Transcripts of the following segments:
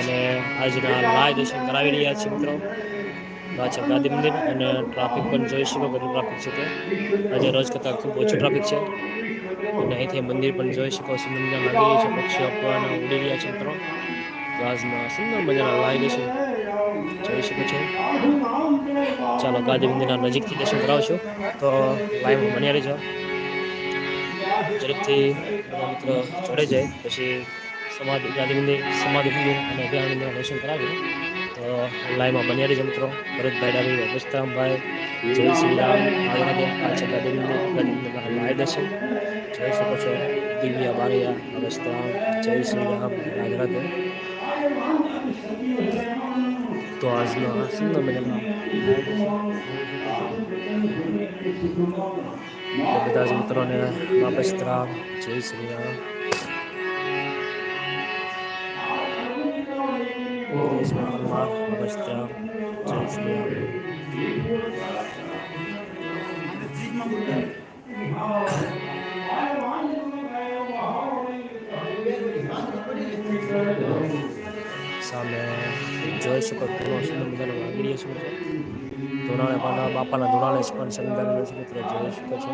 અને આજના લાય દર્શન કરાવી રહ્યા છીએ મિત્રો. પાછા ગાંધી મંદિર અને ટ્રાફિક પણ જોઈ શકો કેટલું ટ્રાફિક છે તે. આજે રોજ કરતાં ખૂબ ઓછું ટ્રાફિક છે. અને અહીંથી મંદિર પણ જોઈ શકો, સુંદર મજા લાગી રહ્યું છે, પક્ષીઓ પવન ઉડી રહ્યા છે મિત્રો. તો આજના સુંદર મજાના લાય દર્શન જોઈ શકો છો. ચાલો ગાંધી મંદિરના નજીકથી દર્શન કરાવશું. તો લાઈવ બન્યા રહેજો. ઝડપથી બધા મિત્રો જોડે જાય, પછી સમાધિ ગાંધી મંદિર સમાધિ મંદિર અને અભિયાનનું દર્શન કરાવ્યું તો લાઈવમાં બન્યા રહેજો મિત્રો. ભરતભાઈ ડાભી અગસ્તામભાઈ જય શ્રી રામ આ છે ગાંધી મંદિર ગાંધી મંદિરના દર્શન જોઈ શકો છો, દિવ્યા બારિયા અગસ્તામ જય શ્રી રામ રાધે તો આજનો સુંદર મજાનો બધા જ મિત્રોને વાપસ રામ, જય શ્રી રામ દિનેશભાઈ પરમાર વાપસ રામ જય શ્રી સામે જોઈ શકો પૂરો સુંદર મજાનો વાગી રહ્યો છે બાપાના ધોનાળે પણ શણગારેલો છે જોઈ શકો છો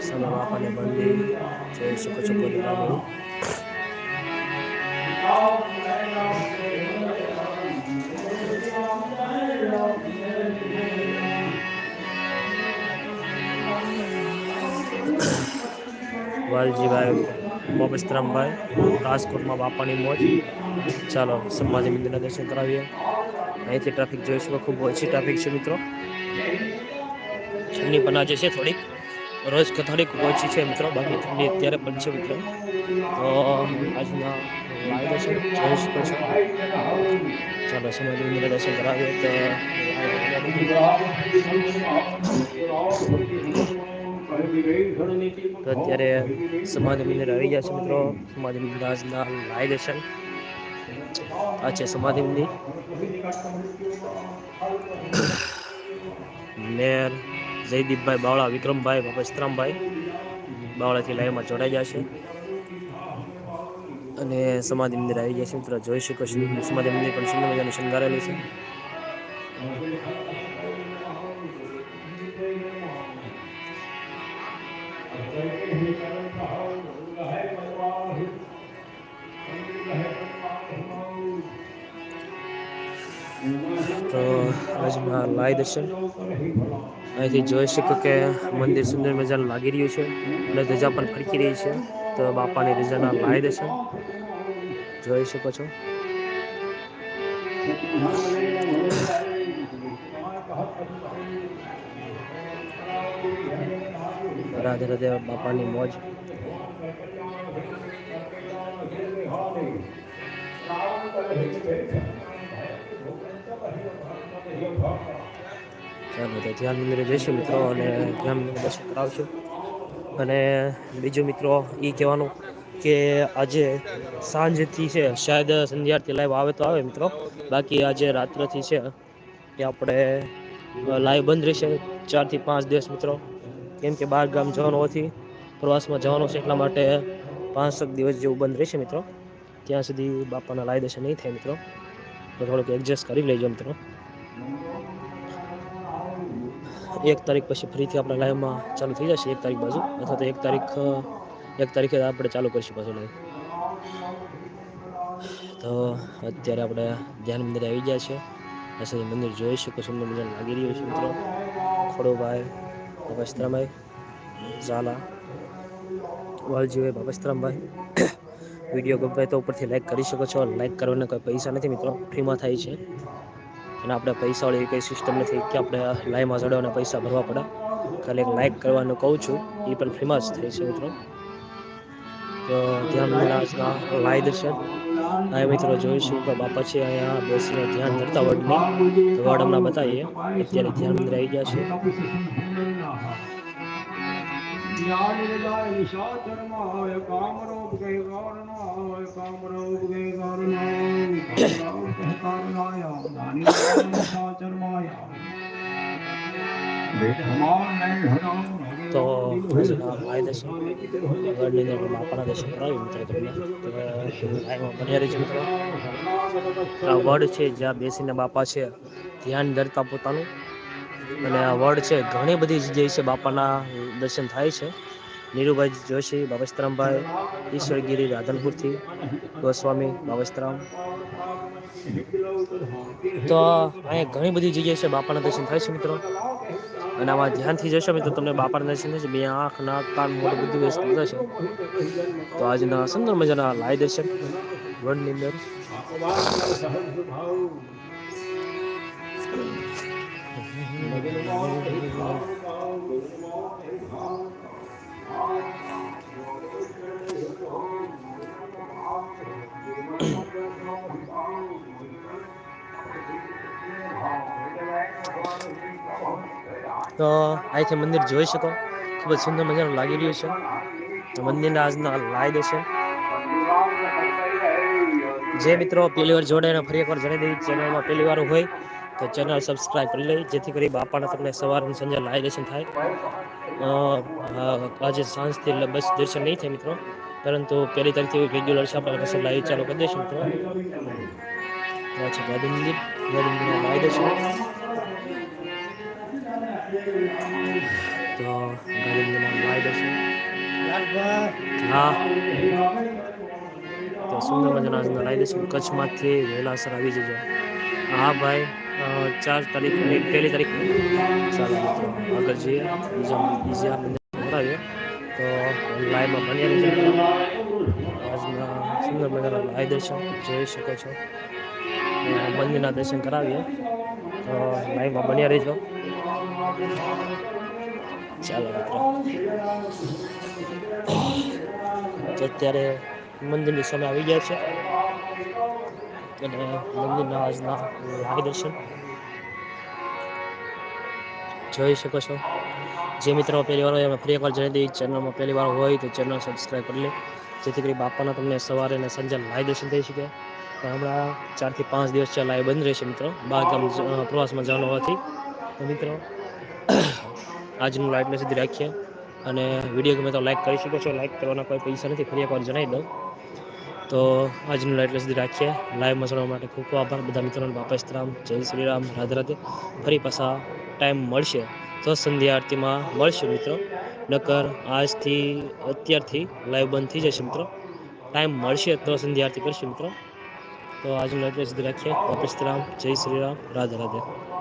સામે બાપાને મંદિર જોઈ શકો છો ગોદડાનું વાલજીભાઈ મોબસ્તરામભાઈ રાજકોટમાં બાપાની મોજ. ચાલો, સંભાજી મંદિરના દર્શન કરાવીએ. અહીંથી ટ્રાફિક જોઈ શકો, ખૂબ ઓછી ટ્રાફિક છે મિત્રો. ઠંડી પણ આજે છે થોડીક. રોજ કથાની ખૂબ ઓછી છે મિત્રો, બાકી ઠંડી અત્યારે પણ છે મિત્રો. તો આજના લાઈવ જોઈ શકો છો. ચાલો, સમાધિ દર્શન કરાવીએ તો અત્યારે સમાધિ મંદિર આવી ગયા છે મિત્રો. સમાજ મંદિર આજના લાય દર્શન આ છે સમાધિ મંદિર. મેર જયદીપભાઈ બાવળા, વિક્રમભાઈ બાપસ્તરામભાઈ બાવળાથી લાઈવમાં જોડાઈ જશે અને સમાધિ મંદિર આવી ગયા છે મિત્રો. જોઈ શકો છો સમાધિ મંદિર પણ સુંદર મજાનું શણગારેલું છે. તો આજના લાય દર્શન. અહીંથી જોઈ શકો કે મંદિર સુંદર મજાનું લાગી રહ્યું છે અને ધજા પણ ફરકી રહી છે. તો બાપાની રજાના લાય દર્શન જોઈ શકો છો. રાધે રાધે બાપાની મોજ. ચાલો તો ધ્યાન મંદિરે જઈશું મિત્રો અને ધ્યાન મંદિર દર્શન કરાવશું. અને બીજું મિત્રો એ કહેવાનું કે આજે સાંજથી છે, શાયદ સંધ્યાથી લાઈવ આવે તો આવે મિત્રો. બાકી આજે રાત્રથી છે એ આપણે લાઈવ બંધ રહેશે ચારથી પાંચ દિવસ મિત્રો. કેમ કે બહાર ગામ જવાનું હોવાથી પ્રવાસમાં જવાનું છે એટલા માટે પાંચક દિવસ જેવું બંધ રહેશે મિત્રો. ત્યાં સુધી બાપાના લાયદશે નહીં થાય મિત્રો. તો થોડુંક એડજસ્ટ કરી લેજો મિત્રો. એક તારીખ પછી ફરીથી આપણે લાઈવમાં ચાલુ થઈ જશે, એક તારીખ બાજુ. અથવા તો એક તારીખ એક તારીખે આપણે ચાલુ કરીશું પાછું લાઈવ તો અત્યારે આપણે ધ્યાન મંદિર આવી ગયા છે. પછી મંદિર જોઈ શકો સુંદર મંદિર લાગી રહ્યું છે મિત્રો. ખોડોભાઈ, બાપસ્તરામભાઈ, ઝાલા, વાલજીભાઈ બાબસ્ત્રામભાઈ વીડિયો ગમે તો ઉપરથી લાઈક કરી શકો છો. લાઈક કરવાના કોઈ પૈસા નથી મિત્રો. ફ્રીમાં થાય છે. અને આપણે પૈસાવાળી કંઈ સિસ્ટમ નથી કે આપણે લાઈવમાં ચડાવવાના પૈસા ભરવા પડે. ખાલી એક લાઈક કરવાનું કહું છું. એ પણ ફ્રીમાં જ થાય છે મિત્રો. તો ધ્યાન આજના લાય દર્શન અહીંયા મિત્રો જોઈશું કે બાપા છે અહીંયા બેસીને ધ્યાન કરતા વડની તો વડ હમણાં બતાવીએ. અત્યારે ધ્યાન મંદિર આવી ગયા છે. કારણાય નિશાચરમાય વેદ હમાન નહીં હરે તો આજના લાઈ દર્શન અંદર દર્શન કરાવી મિત્રો મિત્રો આ વડ છે, જ્યાં બેસીને બાપા છે, ધ્યાન ધરતા પોતાનું. અને આ વડ છે, ઘણી બધી જગ્યાએ છે, બાપાના દર્શન થાય છે. નીરુભાઈ જોશી બાબસ્તરામભાઈ ઈશ્વરગીરી, રાધનપુરથી ગોસ્વામી બાબસ્તરામ તો અહીંયા ઘણી બધી જગ્યાએ છે બાપાના દર્શન થાય છે મિત્રો. અને આમાં ધ્યાનથી જશો મિત્રો તમને બાપાના દર્શન થશે બે આંખ, નાક, કાન, મોઢું બધું વ્યસ્ત થશે તો આજના સુંદર મજાના લાય દર્શન. વડની અંદર. તો અહીંથી મંદિર જોઈ શકો. ખૂબ જ સુંદર મજાનું લાગી રહ્યું છે. તો મંદિરના આજના લાય છે જે મિત્રો પહેલી વાર જોડાઈને ફરી એકવાર જણાવી દઈ ચેનલમાં પહેલી વાર હોય તો ચેનલ સબસ્ક્રાઇબ કરી લઈ, જેથી કરી બાપાના તમને સવાર અને સંજે લાય દર્શન થાય. આજે સાંજથી બસ દર્શન નહીં થાય મિત્રો. પરંતુ પહેલી તારીખથી રેગ્યુલર છે, આપણે પાસે લાઈવ ચાલુ કરી દઈશું મિત્રો. છે ગાંધી મંદિર. ગાંધી મંદિરના લાય દર્શન. હા તો સુંદર મજાના આજના લાવી દઈશું કચ્છમાંથી વહેલાસર આવી જજો હા ભાઈ ચાર તારીખની પહેલી તારીખ ચાલો મિત્રો આગળ જઈએ બીજા બીજા ભરાવીએ તો લાઈવમાં બની રહેજો આજના સુંદર મજાના લાઈ દર્શન જોઈ શકો છો મંદિરના દર્શન કરાવીએ તો લાઈવમાં બન્યા રહેજો ચાલો મિત્રો. અત્યારે મંદિરની સામે આવી ગયા છે. અને મંદિરના આજના લાઈ દર્શન. જોઈ શકો છો. જે મિત્રો પહેલી વાર હોય અમે ફરી એકવાર જણાવી દઈએ. ચેનલમાં પહેલી વાર હોય તો ચેનલ સબસ્ક્રાઈબ કરી લે. જેથી કરી બાપાના તમને સવારે અને સાંજે લાઈવ દર્શન થઈ શકે. પણ હમણાં ચારથી પાંચ દિવસ છે લાઈવ બંધ રહેશે મિત્રો. બહાર ગામ પ્રવાસમાં જવાનું હોવાથી. મિત્રો આજનું લાઈવ મેં સુધી રાખીએ. અને વીડિયો ગમે તો લાઈક કરી શકો છો. લાઈક કરવાના કોઈ પૈસા નથી. ફરી એકવાર જણાવી દઉં. તો આજનું લાઈટ સુધી રાખીએ. લાઈવમાં જોડવા માટે ખૂબ ખૂબ આભાર. બધા મિત્રોને વાપસ રામ. જય શ્રી રામ. રાધે રાધે. ફરી પાછા ટાઈમ મળશે તો સંધ્યા આરતીમાં મળશે મિત્રો. નકર આજથી અત્યારથી લાઈવ બંધ થઈ જશે મિત્રો. ટાઈમ મળશે તો સંધ્યા આરતી કરશું મિત્રો. તો આજનું લાઈટ સુધી રાખીએ. વાપસ રામ. જય શ્રી રામ. રાધે રાધે.